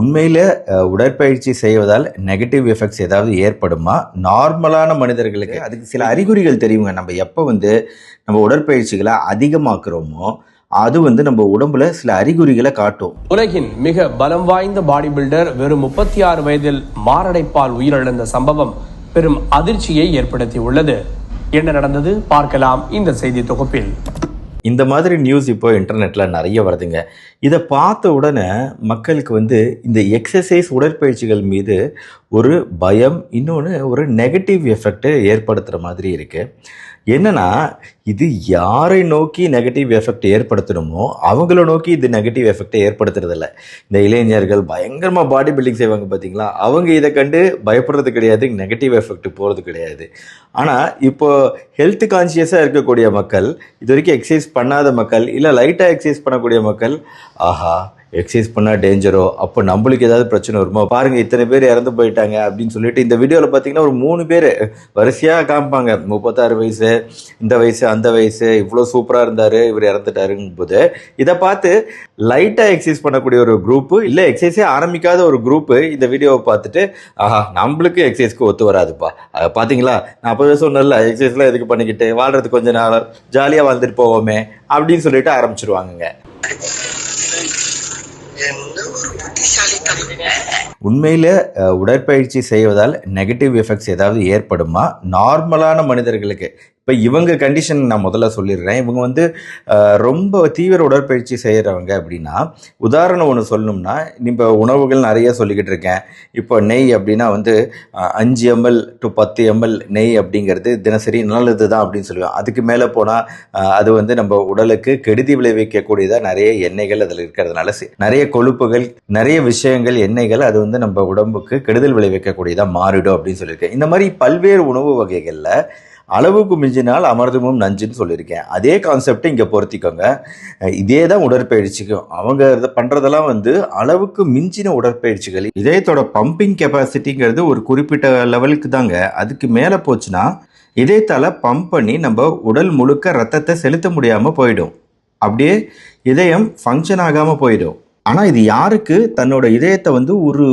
உண்மையில் உடற்பயிற்சி செய்வதால் நெகட்டிவ் எஃபெக்ட்ஸ் ஏதாவது ஏற்படுமா? நார்மலான மனிதர்களுக்கு அதுக்கு சில அறிகுறிகள் தெரியுங்க. நம்ம எப்போ வந்து நம்ம உடற்பயிற்சிகளை அதிகமாக்குறோமோ அது வந்து நம்ம உடம்புல சில அறிகுறிகளை காட்டும். உலகின் மிக பலம் வாய்ந்த பாடி பில்டர் வெறும் முப்பத்தி ஆறு வயதில் மாரடைப்பால் உயிரிழந்த சம்பவம் பெரும் அதிர்ச்சியை ஏற்படுத்தியுள்ளது. என்ன நடந்தது? பார்க்கலாம் இந்த செய்தி தொகுப்பில். இந்த மாதிரி நியூஸ் இப்போ இன்டர்நெட்டில் நிறைய வருதுங்க. இதை பார்த்த உடனே மக்களுக்கு வந்து இந்த எக்ஸசைஸ் உடற்பயிற்சிகள் மீது ஒரு பயம் இன்னொன்று ஒரு நெகட்டிவ் எஃபெக்டை ஏற்படுத்துகிற மாதிரி இருக்குது என்னென்னா இது யாரை நோக்கி நெகட்டிவ் எஃபெக்ட் ஏற்படுத்தணுமோ அவங்கள நோக்கி இது நெகட்டிவ் எஃபெக்டை ஏற்படுத்துறதில்ல. இந்த இளைஞர்கள் பயங்கரமாக பாடி பில்டிங் செய்வாங்க பார்த்தீங்களா அவங்க இதை கண்டு பயப்படுறது கிடையாது நெகட்டிவ் எஃபெக்ட் போகிறது கிடையாது. ஆனால் இப்போது ஹெல்த் கான்சியஸாக இருக்கக்கூடிய மக்கள் இது வரைக்கும் எக்ஸசைஸ் பண்ணாத மக்கள் இல்லை லைட்டாக எக்ஸசைஸ் பண்ணக்கூடிய மக்கள் ஆஹா எக்ஸசைஸ் பண்ணால் டேஞ்சரோ அப்போ நம்மளுக்கு ஏதாவது பிரச்சனை வருமா? பாருங்க இத்தனை பேர் இறந்து போயிட்டாங்க அப்படின்னு சொல்லிட்டு இந்த வீடியோவில் பார்த்தீங்கன்னா ஒரு மூணு பேர் வரிசையாக காமிப்பாங்க. முப்பத்தாறு வயசு இந்த வயசு அந்த வயசு இவ்வளோ சூப்பராக இருந்தார் இவர் இறந்துட்டாருங்கும் போது இதை பார்த்து லைட்டாக எக்ஸசைஸ் பண்ணக்கூடிய ஒரு குரூப்பு இல்லை எக்ஸசைஸே ஆரம்பிக்காத ஒரு குரூப்பு இந்த வீடியோவை பார்த்துட்டு ஆஹா நம்மளுக்கு எக்ஸசைஸ்க்கு ஒத்து வராதுப்பா. அதை பார்த்தீங்களா நான் அப்போவே சொன்னல எக்ஸசைஸ்லாம் எதுக்கு பண்ணிக்கிட்டு வாழ்றது கொஞ்சம் நாள் ஜாலியாக வாழ்ந்துட்டு போவோமே அப்படின்னு சொல்லிட்டு ஆரம்பிச்சிருவாங்கங்க. உண்மையில் உடற்பயிற்சி செய்வதால் நெகட்டிவ் எஃபெக்ட்ஸ் ஏதாவது ஏற்படுமா? நார்மலான மனிதர்களுக்கு. இப்போ இவங்க கண்டிஷன் நான் முதல்ல சொல்லிடுறேன். இவங்க வந்து ரொம்ப தீவிர உடற்பயிற்சி செய்கிறவங்க அப்படின்னா உதாரணம் ஒன்று சொல்லணும்னா இப்போ உணவுகள் நிறைய சொல்லிக்கிட்டு இருக்கேன். இப்போ நெய் அப்படின்னா வந்து அஞ்சு எம்எல் டு பத்து எம்எல் நெய் அப்படிங்கிறது தினசரி நல்லது தான் அப்படின்னு சொல்லுவேன் அதுக்கு மேலே போனால் அது வந்து நம்ம உடலுக்கு கெடுதி விளைவிக்கக்கூடியதாக நிறைய எண்ணெய்கள் அதில் இருக்கிறதுனால நிறைய கொழுப்புகள் நிறைய விஷயங்கள் எண்ணெய்கள் அது வந்து நம்ம உடம்புக்கு கெடுதல் விளைவிக்கக்கூடியதாக மாறிடும் அப்படின்னு சொல்லியிருக்கேன். இந்த மாதிரி பல்வேறு உணவு வகைகளில் அளவுக்கு மிஞ்சினால் அமர்தமும் நஞ்சுன்னு சொல்லியிருக்கேன். அதே கான்செப்டை இங்கே பொருத்திக்கோங்க. இதே தான் உடற்பயிற்சிக்கும். அவங்க இதை பண்ணுறதெல்லாம் வந்து அளவுக்கு மிஞ்சின உடற்பயிற்சிகள். இதயத்தோட பம்பிங் கெப்பாசிட்டிங்கிறது ஒரு குறிப்பிட்ட லெவலுக்கு தாங்க. அதுக்கு மேலே போச்சுன்னா இதயத்தால் பம்ப் பண்ணி நம்ம உடல் முழுக்க ரத்தத்தை செலுத்த முடியாமல் போயிடும். அப்படியே இதயம் ஃபங்க்ஷன் ஆகாமல் போயிடும். ஆனால் இது யாருக்கு? தன்னோட இதயத்தை வந்து ஒரு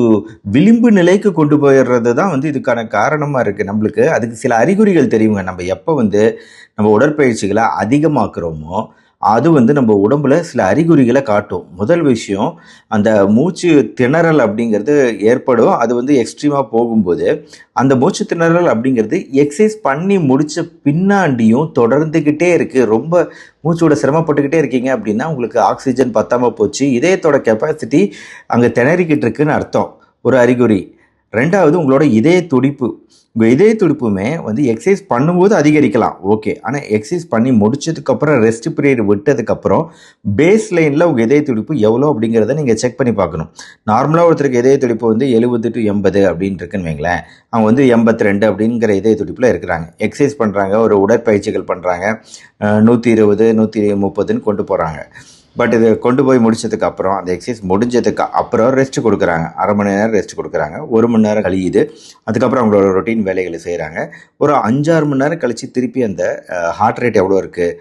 விளிம்பு நிலைக்கு கொண்டு போயிடுறது தான் வந்து இதுக்கான காரணமாக இருக்குது நம்மளுக்கு. அதுக்கு சில அறிகுறிகள் தெரியுங்க. நம்ம எப்போ வந்து நம்ம உடற்பயிற்சிகளை அதிகமாக்குறோமோ அது வந்து நம்ம உடம்புல சில அறிகுறிகளை காட்டும். முதல் விஷயம் அந்த மூச்சு திணறல் அப்படிங்கிறது ஏற்படும். அது வந்து எக்ஸ்ட்ரீமாக போகும்போது அந்த மூச்சு திணறல் அப்படிங்கிறது எக்ஸசைஸ் பண்ணி முடித்த பின்னாண்டியும் தொடர்ந்துக்கிட்டே இருக்குது ரொம்ப மூச்சோட சிரமப்பட்டுக்கிட்டே இருக்கீங்க அப்படின்னா உங்களுக்கு ஆக்சிஜன் பத்தாமல் போச்சு. இதயத்தோட கெப்பாசிட்டி அங்கே திணறிக்கிட்டு இருக்குன்னு அர்த்தம். ஒரு அறிகுறி. ரெண்டாவது உங்களோட இதய துடிப்பு. உங்கள் இதய துடிப்புமே வந்து எக்ஸசைஸ் பண்ணும்போது அதிகரிக்கலாம். ஓகே ஆனால் எக்ஸசைஸ் பண்ணி முடிச்சதுக்கப்புறம் ரெஸ்ட் பீரியட் விட்டதுக்கப்புறம் பேஸ் லைனில் உங்கள் இதய துடிப்பு எவ்வளோ அப்படிங்கிறத நீங்கள் செக் பண்ணி பார்க்கணும். நார்மலாக ஒருத்தருக்கு இதய துடிப்பு வந்து எழுபது டு எண்பது அப்படின்னு இருக்குன்னு வைங்களேன். அவங்க வந்து எண்பத்தி ரெண்டு அப்படிங்கிற இதய துடிப்பில் இருக்கிறாங்க. எக்ஸசைஸ் பண்ணுறாங்க ஒரு உடற்பயிற்சிகள் பண்ணுறாங்க நூற்றி இருபது நூற்றி முப்பதுன்னு கொண்டு போகிறாங்க பட் இது கொண்டு போய் முடிச்சதுக்கு அப்புறம் அந்த எக்ஸசைஸ் முடிஞ்சதுக்கு அப்புறம் ரெஸ்ட் கொடுக்குறாங்க. அரை மணி நேரம் ரெஸ்ட் கொடுக்குறாங்க. ஒரு மணி நேரம் கழியுது. அதுக்கப்புறம் அவங்களோட ரொட்டீன் வேலைகளை செய்கிறாங்க ஒரு அஞ்சாறு மணி நேரம் கழித்து திருப்பி அந்த ஹார்ட் ரேட் எவ்வளோ இருக்குது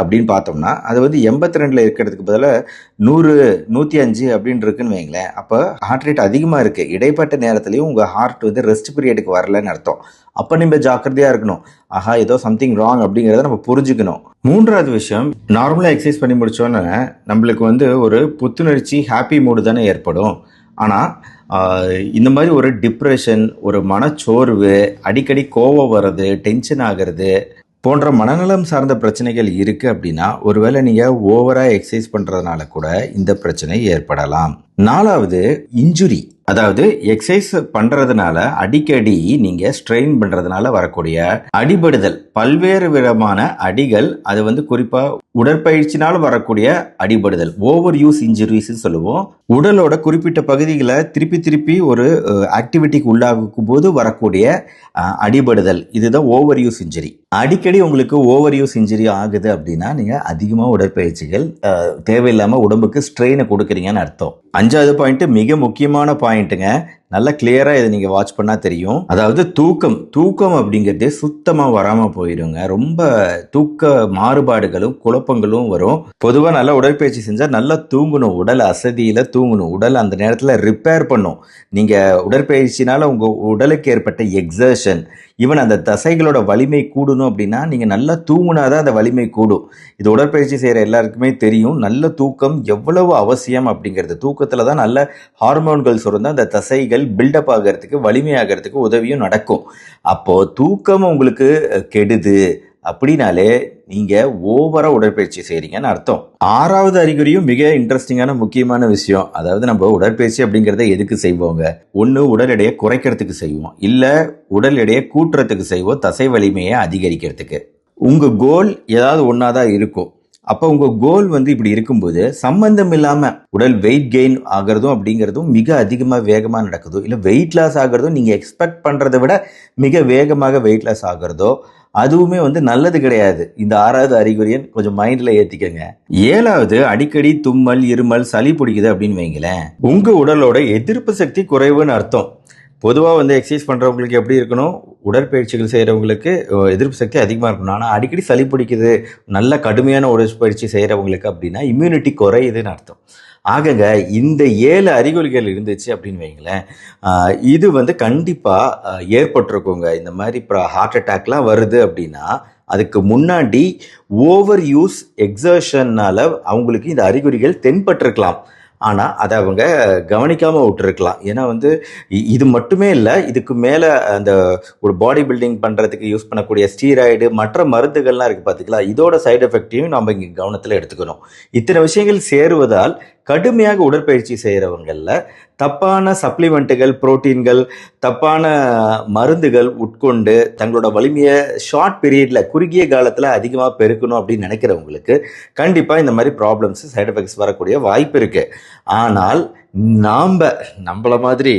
அப்படின்னு பார்த்தோம்னா அது வந்து எண்பத்தி ரெண்டில் இருக்கிறதுக்கு பதிலாக நூறு நூற்றி அஞ்சு அப்படின்னு இருக்குன்னு வைங்களேன். அப்போ ஹார்ட் ரேட் அதிகமாக இருக்குது இடைப்பட்ட நேரத்துலையும் உங்கள் ஹார்ட் வந்து ரெஸ்ட் பீரியடுக்கு வரலன்னு அர்த்தம். அப்போ நம்ம ஜாக்கிரதையாக இருக்கணும். ஆஹா ஏதோ சம்திங் ராங் அப்படிங்கிறத நம்ம புரிஞ்சுக்கணும். மூன்றாவது விஷயம் நார்மலாக எக்ஸசைஸ் பண்ணி முடிச்சோன்னே நம்மளுக்கு வந்து ஒரு புத்துணர்ச்சி ஹாப்பி மூடு தானே ஏற்படும். ஆனால் இந்த மாதிரி ஒரு டிப்ரெஷன் ஒரு மனச்சோர்வு அடிக்கடி கோவம் வர்றது டென்ஷன் ஆகிறது போன்ற மனநலம் சார்ந்த பிரச்சனைகள் இருக்குது அப்படின்னா ஒருவேளை நீங்கள் ஓவராக எக்ஸசைஸ் பண்ணுறதுனால கூட இந்த பிரச்சனை ஏற்படலாம். நாலாவது இன்ஜுரி அதாவது எக்ஸசைஸ் பண்ணுறதுனால அடிக்கடி நீங்கள் ஸ்ட்ரெயின் பண்ணுறதுனால வரக்கூடிய அடிபடுதல். பல்வேறு விதமான அடிகள் அது வந்து குறிப்பாக உடற்பயிற்சினால வரக்கூடிய அடிபடுதல். ஓவர் யூஸ் இன்ஜுரிஸ் சொல்லுவோம். உடலோட குறிப்பிட்ட பகுதிகளை திருப்பி திருப்பி ஒரு ஆக்டிவிட்டிக்கு உள்ளாகும் போது வரக்கூடிய அடிபடுதல். இதுதான் ஓவர் யூஸ் இன்ஜுரி அடிக்கடி உங்களுக்கு ஓவர் யூஸ் இன்ஜுரி ஆகுது அப்படின்னா நீங்கள் அதிகமாக உடற்பயிற்சிகள் தேவையில்லாம தேவையில்லாமல் உடம்புக்கு ஸ்ட்ரெயினை கொடுக்குறீங்கன்னு அர்த்தம். அஞ்சாவது பாயிண்ட் மிக முக்கியமான பாயிண்ட்டுங்க நல்லா கிளியராக இதை நீங்கள் வாட்ச் பண்ணால் தெரியும். அதாவது தூக்கம் தூக்கம் அப்படிங்கிறதே சுத்தமாக வராமல் போயிடுங்க ரொம்ப தூக்க மாறுபாடுகளும் குழப்பங்களும் வரும். பொதுவாக நல்லா உடற்பயிற்சி செஞ்சால் நல்லா தூங்கணும் உடல் அசதியில் தூங்கணும் உடல் அந்த நேரத்தில் ரிப்பேர் பண்ணும். நீங்கள் உடற்பயிற்சினால் உங்கள் உடலுக்கு ஏற்பட்ட எக்ஸர்ஷன் ஈவன் அந்த தசைகளோட வலிமை கூடணும் அப்படின்னா நீங்கள் நல்லா தூங்குனாதான் அந்த வலிமை கூடும். இது உடற்பயிற்சி செய்கிற எல்லாருக்குமே தெரியும். நல்ல தூக்கம் எவ்வளவு அவசியம் அப்படிங்கிறது. தூக்கத்தில் தான் நல்ல ஹார்மோன்கள் சுரந்தால் அந்த தசைகள் பில்டப் ஆகிறதுக்கு வலிமையாகிறதுக்கு உதவியும் நடக்கும். அப்போது தூக்கம் உங்களுக்கு கெடுது அப்படின்னாலே நீங்கள் ஓவராக உடற்பயிற்சி செய்கிறீங்கன்னு அர்த்தம். ஆறாவது அறிகுறியும் மிக இன்ட்ரெஸ்டிங்கான முக்கியமான விஷயம். அதாவது நம்ம உடற்பயிற்சி அப்படிங்கிறத எதுக்கு செய்வோங்க? ஒன்று உடல் எடையை குறைக்கிறதுக்கு செய்வோம். இல்லை உடல் எடையை கூட்டுறதுக்கு செய்வோம் தசை வலிமையை அதிகரிக்கிறதுக்கு. உங்கள் கோல் ஏதாவது ஒன்றா தான் இருக்கும். அப்போ உங்கள் கோல் வந்து இப்படி இருக்கும்போது சம்பந்தம் இல்லாமல் உடல் வெயிட் கெயின் ஆகிறதும் அப்படிங்கிறதும் மிக அதிகமாக வேகமாக நடக்குதோ இல்லை வெயிட் லாஸ் ஆகிறதும் நீங்கள் எக்ஸ்பெக்ட் பண்ணுறதை விட மிக வேகமாக வெயிட் லாஸ் ஆகிறதோ அதுவுமே வந்து நல்லது கிடையாது. இந்த ஆறாவது அறிகுறியன் கொஞ்சம் மைண்டில் ஏற்றிக்கங்க ஏழாவது அடிக்கடி தும்மல் இருமல் சளி பிடிக்குது அப்படின்னு வைங்களேன் உங்கள் உடலோட எதிர்ப்பு சக்தி குறைவுன்னு அர்த்தம். பொதுவாக வந்து எக்ஸசைஸ் பண்ணுறவங்களுக்கு எப்படி இருக்கணும்? உடற்பயிற்சிகள் செய்கிறவங்களுக்கு எதிர்ப்பு சக்தி அதிகமாக இருக்கணும். ஆனால் அடிக்கடி சளி பிடிக்குது நல்ல கடுமையான உடற்பயிற்சி செய்கிறவங்களுக்கு அப்படின்னா இம்யூனிட்டி குறையுதுன்னு அர்த்தம். ஆகங்க இந்த ஏழு அறிகுறிகள் இருந்துச்சு அப்படின்னு வைங்களேன் இது வந்து கண்டிப்பாக ஏற்பட்டிருக்குங்க. இந்த மாதிரி இப்போ ஹார்ட் அட்டாக்லாம் வருது அப்படின்னா அதுக்கு முன்னாடி ஓவர் யூஸ் எக்ஸர்ஷன்னால் அவங்களுக்கு இந்த அறிகுறிகள் தென்பட்டிருக்கலாம். ஆனால் அதை அவங்க கவனிக்காமல் விட்டுருக்கலாம். ஏன்னா வந்து இது மட்டுமே இல்லை இதுக்கு மேலே அந்த ஒரு பாடி பில்டிங் பண்ணுறதுக்கு யூஸ் பண்ணக்கூடிய ஸ்டீராய்டு மற்ற மருந்துகள்லாம் இருக்குது பார்த்துக்கலாம் இதோட சைடு எஃபெக்டையும் நம்ம இங்கே கவனத்தில் எடுத்துக்கணும். இத்தனை விஷயங்கள் சேருவதால் கடுமையாக உடற்பயிற்சி செய்கிறவங்களில் தப்பான சப்ளிமெண்ட்டுகள் புரோட்டீன்கள் தப்பான மருந்துகள் உட்கொண்டு தங்களோட வலிமையை ஷார்ட் பீரியடில் குறுகிய காலத்தில் அதிகமாக பெருக்கணும் அப்படின்னு நினைக்கிறவங்களுக்கு கண்டிப்பாக இந்த மாதிரி ப்ராப்ளம்ஸ் சைடு எஃபெக்ட்ஸ் வரக்கூடிய வாய்ப்பு இருக்குது ஆனால் நாம் நம்மள மாதிரி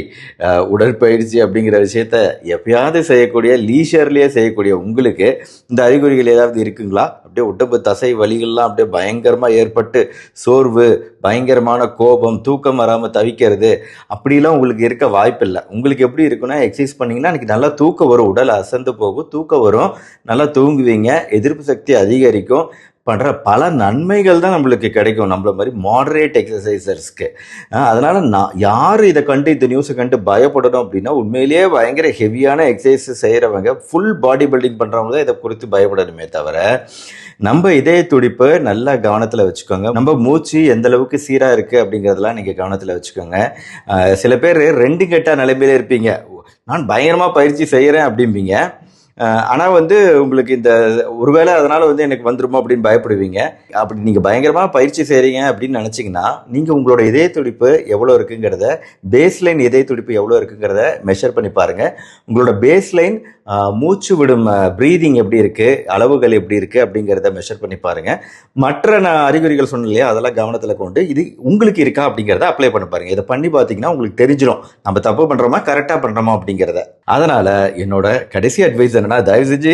உடற்பயிற்சி அப்படிங்கிற விஷயத்த எப்பயாவது செய்யக்கூடிய லீஷர்லேயே செய்யக்கூடிய உங்களுக்கு இந்த அறிகுறிகள் ஏதாவது இருக்குங்களா? அப்படியே உடம்பு தசை வலிகள்லாம் அப்படியே பயங்கரமாக ஏற்பட்டு சோர்வு பயங்கரமான கோபம் தூக்கம் வராமல் தவிக்கிறது அப்படிலாம் உங்களுக்கு இருக்க வாய்ப்பில்லை. உங்களுக்கு எப்படி இருக்குன்னா எக்ஸசைஸ் பண்ணிங்கன்னா எனக்கு நல்லா தூக்கம் வரும். உடல் அசந்து போகும் தூக்கம் வரும். நல்லா தூங்குவீங்க. எதிர்ப்பு சக்தி அதிகரிக்கும். பண்ணுற பல நன்மைகள் தான் நம்மளுக்கு கிடைக்கும். நம்மள மாதிரி மாடரேட் எக்ஸசைசர்ஸ்க்கு அதனால் நான் யார் இதை கண்டு இந்த நியூஸை கண்டு பயப்படணும் அப்படின்னா உண்மையிலேயே பயங்கர ஹெவியான எக்ஸசைஸ் செய்கிறவங்க ஃபுல் பாடி பில்டிங் பண்ணுறவங்க தான் இதை குறித்து பயப்படணுமே தவிர நம்ம இதய துடிப்பு நல்லா கவனத்தில் வச்சுக்கோங்க. நம்ம மூச்சு எந்த அளவுக்கு சீராக இருக்குது அப்படிங்கிறதெல்லாம் நீங்கள் கவனத்தில் வச்சுக்கோங்க. சில பேர் ரெண்டு கெட்ட நிலைமையில இருப்பீங்க. நான் பயங்கரமாக பயிற்சி செய்கிறேன் அப்படிம்பீங்க. ஆனால் வந்து உங்களுக்கு இந்த ஒருவேளை அதனால் வந்து எனக்கு வந்துருமோ அப்படின்னு பயப்படுவீங்க. அப்படி நீங்கள் பயங்கரமாக பயிற்சி செய்கிறீங்க அப்படின்னு நினச்சிங்கன்னா நீங்கள் உங்களோட இதய துடிப்பு எவ்வளோ இருக்குங்கிறத பேஸ்லைன் இதய துடிப்பு எவ்வளோ இருக்குங்கிறத மெஷர் பண்ணி பாருங்கள் உங்களோட பேஸ்லைன் மூச்சு விடும் ப்ரீதிங் எப்படி இருக்குது அளவுகள் எப்படி இருக்குது அப்படிங்கிறத மெஷர் பண்ணி பாருங்கள் மற்ற நான் அறிகுறிகள் சொன்னேன் இல்லையா அதெல்லாம் கவனத்தில் கொண்டு இது உங்களுக்கு இருக்கா அப்படிங்கிறத அப்ளை பண்ண பாருங்கள் இதை பண்ணி பார்த்தீங்கன்னா உங்களுக்கு தெரிஞ்சிடும் நம்ம தப்பு பண்ணுறோமா கரெக்டாக பண்ணுறோமா அப்படிங்கிறத. அதனால் என்னோட கடைசி அட்வைஸ் என்னன்னா தயவு செஞ்சு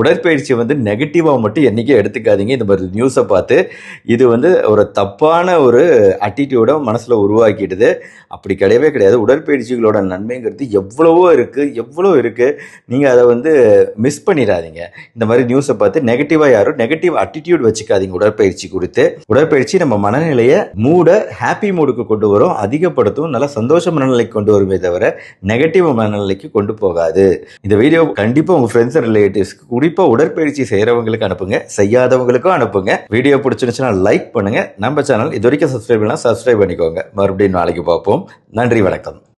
உடற்பயிற்சியை வந்து நெகட்டிவாக மட்டும் என்றைக்கும் எடுத்துக்காதீங்க. இந்த மாதிரி நியூஸை பார்த்து இது வந்து ஒரு தப்பான ஒரு அட்டிடியூடை மனசில் உருவாக்கிடுது. அப்படி கிடையவே கிடையாது. உடற்பயிற்சிகளோட நன்மைங்கிறது எவ்வளவோ இருக்குது எவ்வளோ இருக்குது நீங்கள் அதை வந்து மிஸ் பண்ணிடாதீங்க. இந்த மாதிரி நியூஸை பார்த்து நெகட்டிவாக யாரும் நெகட்டிவ் அட்டிடியூட் வச்சுக்காதீங்க உடற்பயிற்சி குறித்து. உடற்பயிற்சி நம்ம மனநிலையை மூட ஹாப்பி மூடுக்கு கொண்டு வரும். அதிகப்படுத்தும் நல்ல சந்தோஷ மனநிலைக்கு கொண்டு வருமே தவிர நெகட்டிவ் மனநிலைக்கு கொண்டு போகாது. இந்த வீடியோ கண்டிப்பாக உங்கள் ஃப்ரெண்ட்ஸ் அண்ட் ரிலேட்டிவ்ஸ்க்கு குறிப்பாக உடற்பயிற்சி செய்கிறவங்களுக்கு அனுப்புங்க செய்யாதவங்களுக்கும் அனுப்புங்க. வீடியோ பிடிச்சிருந்துச்சுன்னா லைக் பண்ணுங்க. நம்ம சேனல் இது வரைக்கும் சப்ஸ்கிரைப் பண்ணலாம் சப்ஸ்கிரைப் பண்ணிக்கோங்க. மறுபடியும் நாளைக்கு பார்ப்போம். நன்றி வணக்கம்.